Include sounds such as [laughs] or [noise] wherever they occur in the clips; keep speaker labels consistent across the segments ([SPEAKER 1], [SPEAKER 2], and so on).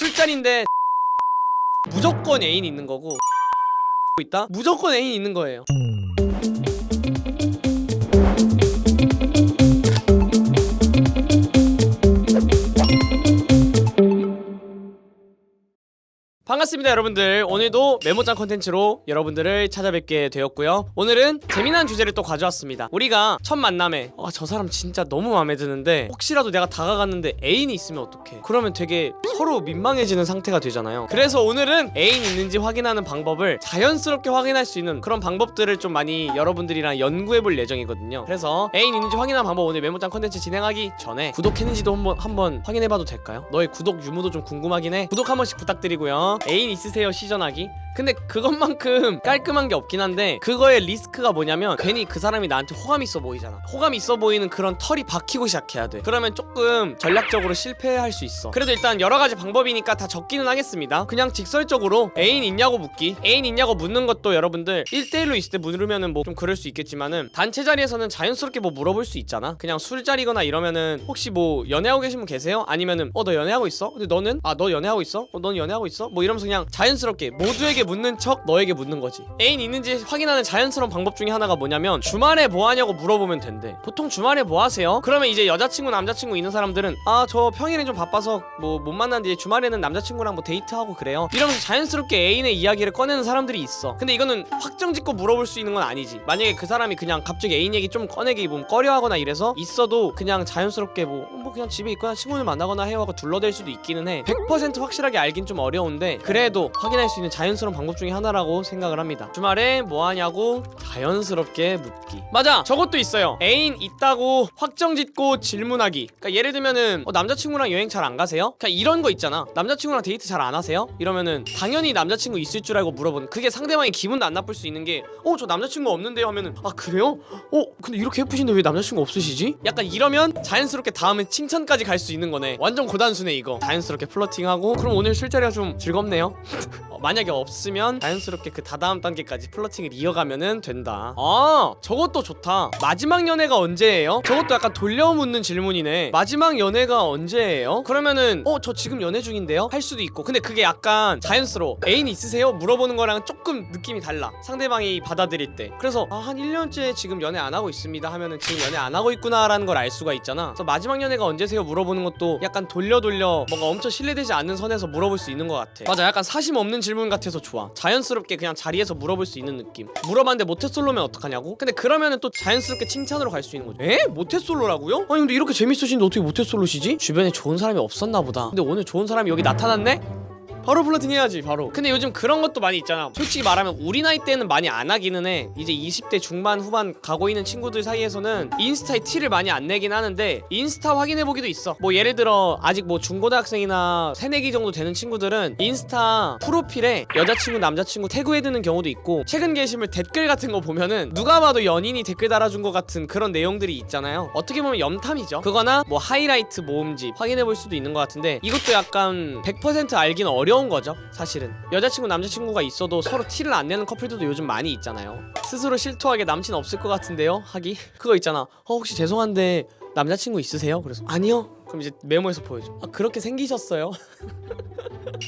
[SPEAKER 1] 술자리인데 무조건 애인 있는 거고 있다 무조건 애인 있는 거예요. 반갑습니다 여러분들. 오늘도 메모장 컨텐츠로 여러분들을 찾아뵙게 되었고요. 오늘은 재미난 주제를 또 가져왔습니다. 우리가 첫 만남에 아, 저 사람 진짜 너무 마음에 드는데 혹시라도 내가 다가갔는데 애인이 있으면 어떡해? 그러면 되게 서로 민망해지는 상태가 되잖아요. 그래서 오늘은 애인 있는지 확인하는 방법을 자연스럽게 확인할 수 있는 그런 방법들을 좀 많이 여러분들이랑 연구해 볼 예정이거든요. 그래서 애인 있는지 확인하는 방법 오늘 메모장 컨텐츠 진행하기 전에 구독했는지도 한번 한번 확인해 봐도 될까요? 너의 구독 유무도 좀 궁금하긴 해. 구독 한 번씩 부탁드리고요 애인 있으세요 시전하기 근데 그것만큼 깔끔한 게 없긴 한데 그거의 리스크가 뭐냐면 괜히 그 사람이 나한테 호감 있어 보이잖아 호감 있어 보이는 그런 털이 박히고 시작해야 돼 그러면 조금 전략적으로 실패할 수 있어 그래도 일단 여러 가지 방법이니까 다 적기는 하겠습니다 그냥 직설적으로 애인 있냐고 묻기 애인 있냐고 묻는 것도 여러분들 1대1로 있을 때 물으면은 뭐 좀 그럴 수 있겠지만은 단체 자리에서는 자연스럽게 뭐 물어볼 수 있잖아 그냥 술자리거나 이러면은 혹시 뭐 연애하고 계신 분 계세요? 아니면은 어 너 연애하고 있어? 근데 너는? 아 너 연애하고 있어? 어 넌 연애하고 있어? 뭐 이러면서 그냥 자연스럽게 모두에게 묻는 척 너에게 묻는 거지. 애인 있는지 확인하는 자연스러운 방법 중에 하나가 뭐냐면 주말에 뭐 하냐고 물어보면 된대. 보통 주말에 뭐 하세요? 그러면 이제 여자친구 남자친구 있는 사람들은 아 저 평일엔 좀 바빠서 뭐 못 만났는데 주말에는 남자친구랑 뭐 데이트하고 그래요. 이러면서 자연스럽게 애인의 이야기를 꺼내는 사람들이 있어. 근데 이거는 확정 짓고 물어볼 수 있는 건 아니지. 만약에 그 사람이 그냥 갑자기 애인 얘기 좀 꺼내기 뭐 꺼려하거나 이래서 있어도 그냥 자연스럽게 뭐, 어, 뭐 그냥 집에 있거나 친구를 만나거나 하고 둘러댈 수도 있기는 해. 100% 확실하게 알긴 좀 어려운데 그래도 확인할 수 있는 자연스러운 방법 중에 하나라고 생각을 합니다. 주말에 뭐 하냐고 자연스럽게 묻기. 맞아! 저것도 있어요. 애인 있다고 확정 짓고 질문하기. 그러니까 예를 들면은 어, 남자친구랑 여행 잘 안 가세요? 그냥 이런 거 있잖아. 남자친구랑 데이트 잘 안 하세요? 이러면은 당연히 남자친구 있을 줄 알고 물어보는. 그게 상대방이 기분도 안 나쁠 수 있는 게 어 저 남자친구 없는데요? 하면은 아 그래요? 어 근데 이렇게 예쁘신데 왜 남자친구 없으시지? 약간 이러면 자연스럽게 다음은 칭찬까지 갈 수 있는 거네. 완전 고단수네 이거. 자연스럽게 플러팅하고. 그럼 오늘 술자리가 좀 즐겁네요. [laughs] 어, 만약에 없 으면 자연스럽게 그 다다음 단계까지 플러팅을 이어가면은 된다 아 저것도 좋다 마지막 연애가 언제예요? 저것도 약간 돌려 묻는 질문이네 마지막 연애가 언제예요? 그러면은 어 저 지금 연애 중인데요? 할 수도 있고 근데 그게 약간 자연스러워 애인 있으세요? 물어보는 거랑 조금 느낌이 달라 상대방이 받아들일 때 그래서 아, 한 1년째 지금 연애 안 하고 있습니다 하면은 지금 연애 안 하고 있구나라는 걸 알 수가 있잖아 그래서 마지막 연애가 언제세요? 물어보는 것도 약간 돌려 돌려 뭔가 엄청 신뢰되지 않는 선에서 물어볼 수 있는 것 같아 맞아 약간 사심 없는 질문 같아서 좋아 자연스럽게 그냥 자리에서 물어볼 수 있는 느낌 물어봤는데 모태솔로면 어떡하냐고? 근데 그러면은 또 자연스럽게 칭찬으로 갈 수 있는 거죠 에? 모태솔로라고요? 아니 근데 이렇게 재밌으신데 어떻게 모태솔로시지? 주변에 좋은 사람이 없었나 보다 근데 오늘 좋은 사람이 여기 나타났네? 바로 플러팅 해야지 바로. 근데 요즘 그런 것도 많이 있잖아. 솔직히 말하면 우리 나이 때는 많이 안 하기는 해. 이제 20대 중반 후반 가고 있는 친구들 사이에서는 인스타에 티를 많이 안 내긴 하는데 인스타 확인해보기도 있어. 뭐 예를 들어 아직 뭐 중고등학생이나 새내기 정도 되는 친구들은 인스타 프로필에 여자친구 남자친구 태그해두는 경우도 있고 최근 게시물 댓글 같은 거 보면은 누가 봐도 연인이 댓글 달아준 것 같은 그런 내용들이 있잖아요. 어떻게 보면 염탐이죠. 그거나 뭐 하이라이트 모음집 확인해볼 수도 있는 것 같은데 이것도 약간 100% 알기는 어려운 거죠 사실은. 여자친구 남자친구가 있어도 서로 티를 안 내는 커플들도 요즘 많이 있잖아요. 스스로 실토하게 남친 없을 것 같은데요? 하기? 그거 있잖아. 어 혹시 죄송한데 남자친구 있으세요? 그래서 아니요 그럼 이제 메모에서 보여줘 아 그렇게 생기셨어요? [laughs]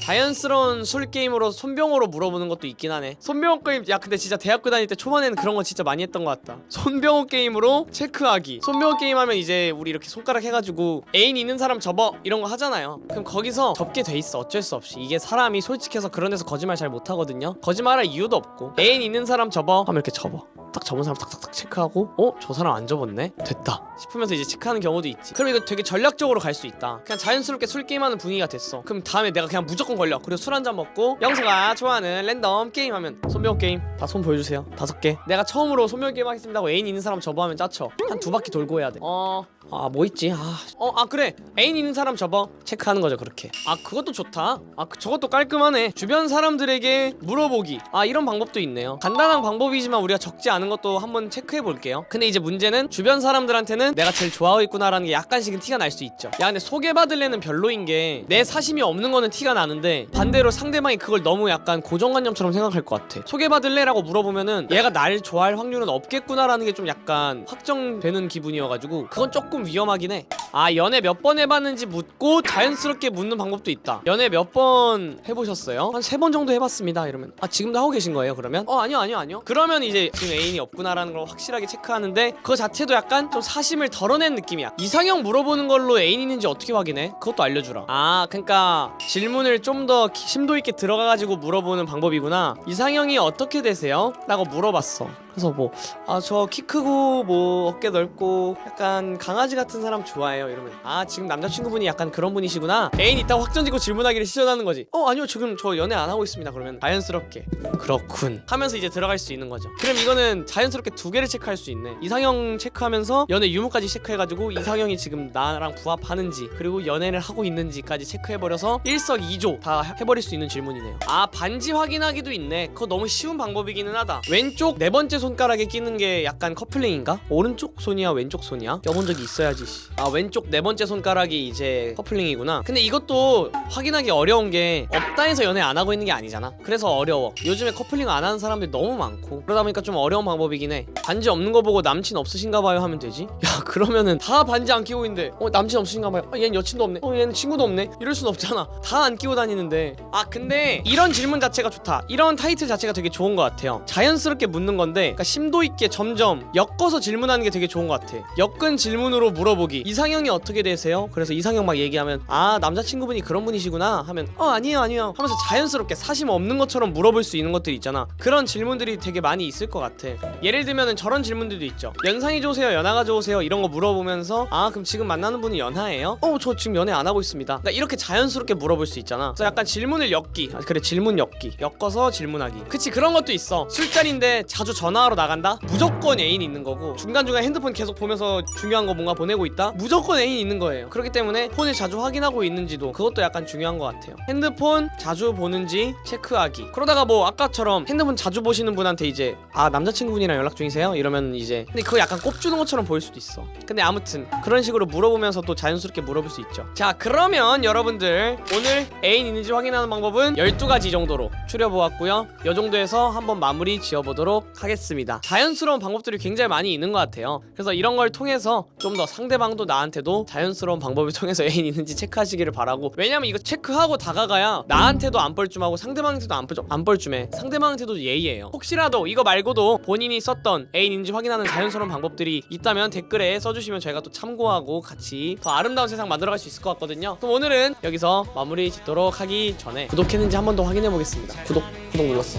[SPEAKER 1] 자연스러운 술 게임으로 손병호로 물어보는 것도 있긴 하네. 손병호 게임 야 근데 진짜 대학교 다닐 때 초반에는 그런 거 진짜 많이 했던 것 같다. 손병호 게임으로 체크하기. 손병호 게임 하면 이제 우리 이렇게 손가락 해가지고 애인 있는 사람 접어 이런 거 하잖아요. 그럼 거기서 접게 돼 있어 어쩔 수 없이 이게 사람이 솔직해서 그런 데서 거짓말 잘 못 하거든요. 거짓말할 이유도 없고 애인 있는 사람 접어 하면 이렇게 접어. 딱 접은 사람 탁탁탁 체크하고 어? 저 사람 안 접었네? 됐다. 싶으면서 이제 체크하는 경우도 있지. 그럼 이거 되게 전략적으로 갈 수 있다. 그냥 자연스럽게 술 게임하는 분위기가 됐어. 그럼 다음에 내가 그냥 무조건 걸려. 그리고 술 한 잔 먹고 영서가 좋아하는 랜덤 게임 하면 손병호 게임. 다 손 보여주세요. 다섯 개. 내가 처음으로 손병호 게임 하겠습니다 하고 애인 있는 사람 접어하면 짜쳐. 한 두 바퀴 돌고 해야 돼어 아 뭐 있지? 아, 어, 아 그래. 애인 있는 사람 접어. 체크하는 거죠 그렇게. 아 그것도 좋다. 아 그, 저것도 깔끔하네. 주변 사람들에게 물어보기. 아 이런 방법도 있네요. 간단한 방법이지만 우리가 적지 않은 것도 한번 체크해 볼게요. 근데 이제 문제는 주변 사람들한테는 내가 제일 좋아하고 있구나라는 게 약간씩은 티가 날 수 있죠. 야 근데 소개받을래는 별로인 게 내 사심이 없는 거는 티가 나는데 반대로 상대방이 그걸 너무 약간 고정관념처럼 생각할 것 같아. 소개받을래라고 물어보면은 얘가 날 좋아할 확률은 없겠구나라는 게 좀 약간 확정되는 기분이어가지고 그건 조금 좀 위험하긴 해. 아 연애 몇 번 해봤는지 묻고 자연스럽게 묻는 방법도 있다. 연애 몇 번 해보셨어요? 한 세 번 정도 해봤습니다. 이러면 아 지금도 하고 계신 거예요? 그러면 어 아니요 아니요 아니요. 그러면 이제 지금 애인이 없구나라는 걸 확실하게 체크하는데 그거 자체도 약간 좀 사심을 덜어낸 느낌이야. 이상형 물어보는 걸로 애인 있는지 어떻게 확인해? 그것도 알려주라. 아 그러니까 질문을 좀 더 심도 있게 들어가가지고 물어보는 방법이구나. 이상형이 어떻게 되세요? 라고 물어봤어. 그래서 뭐 아 저 키 크고 뭐 어깨 넓고 약간 강 아지 같은 사람 좋아해요. 이러면 아 지금 남자친구분이 약간 그런 분이시구나. 애인 있다고 확정짓고 질문하기를 시전하는 거지. 어 아니요. 지금 저 연애 안 하고 있습니다. 그러면 자연스럽게. 그렇군. 하면서 이제 들어갈 수 있는 거죠. 그럼 이거는 자연스럽게 두 개를 체크할 수 있네. 이상형 체크하면서 연애 유무까지 체크해가지고 이상형이 지금 나랑 부합하는지 그리고 연애를 하고 있는지까지 체크해버려서 일석이조 다 해버릴 수 있는 질문이네요. 아 반지 확인하기도 있네. 그거 너무 쉬운 방법이기는 하다. 왼쪽 네 번째 손가락에 끼는 게 약간 커플링인가? 오른쪽 손이야? 왼쪽 손이야? 껴본 적이 있어 야지 씨. 아 왼쪽 네 번째 손가락이 이제 커플링이구나. 근데 이것도 확인하기 어려운 게 없다 해서 연애 안 하고 있는 게 아니잖아. 그래서 어려워. 요즘에 커플링 안 하는 사람들이 너무 많고. 그러다 보니까 좀 어려운 방법이긴 해. 반지 없는 거 보고 남친 없으신가 봐요 하면 되지? [laughs] 야 그러면은 다 반지 안 끼고 있는데 어 남친 없으신가 봐요? 아, 얘는 여친도 없네. 어 얘는 친구도 없네. 이럴 순 없잖아. [laughs] 다 안 끼고 다니는데. 아 근데 이런 질문 자체가 좋다. 이런 타이틀 자체가 되게 좋은 것 같아요. 자연스럽게 묻는 건데 그러니까 심도 있게 점점 엮어서 질문하는 게 되게 좋은 것 같아. 엮은 질문으로 물어보기. 이상형이 어떻게 되세요? 그래서 이상형 막 얘기하면 아 남자친구분이 그런 분이시구나. 하면 어 아니에요 아니에요. 하면서 자연스럽게 사심 없는 것처럼 물어볼 수 있는 것들이 있잖아. 그런 질문들이 되게 많이 있을 것 같아. 예를 들면은 저런 질문들도 있죠 연상이 좋으세요? 연하가 좋으세요? 이런 거 물어보면서 아 그럼 지금 만나는 분이 연하예요? 어 저 지금 연애 안 하고 있습니다. 그러니까 이렇게 자연스럽게 물어볼 수 있잖아. 그래서 약간 질문을 엮기. 아, 그래 질문 엮기. 엮어서 질문하기. 그치 그런 것도 있어. 술자리인데 자주 전화하러 나간다? 무조건 애인 있는 거고 중간중간 핸드폰 계속 보면서 중요한 거 뭔가 보내고 있다? 무조건 애인 있는 거예요. 그렇기 때문에 폰을 자주 확인하고 있는지도 그것도 약간 중요한 것 같아요. 핸드폰 자주 보는지 체크하기. 그러다가 뭐 아까처럼 핸드폰 자주 보시는 분한테 이제 아 남자친구분이랑 연락 중이세요? 이러면 이제 근데 그거 약간 꼽주는 것처럼 보일 수도 있어. 근데 아무튼 그런 식으로 물어보면서 또 자연스럽게 물어볼 수 있죠. 자 그러면 여러분들 오늘 애인 있는지 확인하는 방법은 12가지 정도로 추려보았고요. 이 정도에서 한번 마무리 지어보도록 하겠습니다. 자연스러운 방법들이 굉장히 많이 있는 것 같아요. 그래서 이런 걸 통해서 좀더 상대방도 나한테도 자연스러운 방법을 [laughs] 통해서 애인 있는지 체크하시기를 바라고. 왜냐면 이거 체크하고 다가가야 나한테도 안 뻘쭘하고 상대방한테도 안, 뻘쭘, 안 뻘쭘해. 상대방한테도 예의예요. 혹시라도 이거 말고도 본인이 썼던 애인 있는지 확인하는 자연스러운 방법들이 있다면 댓글에 써주시면 저희가 또 참고하고 같이 더 아름다운 세상 만들어갈 수 있을 것 같거든요. 그럼 오늘은 여기서 마무리 짓도록 하기 전에 구독했는지 한 번 더 확인해 보겠습니다. 구독 구독 눌렀어.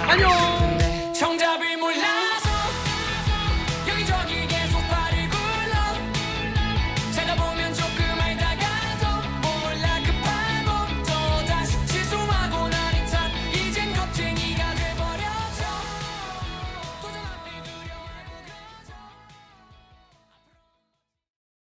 [SPEAKER 1] 안녕!
[SPEAKER 2] 정답이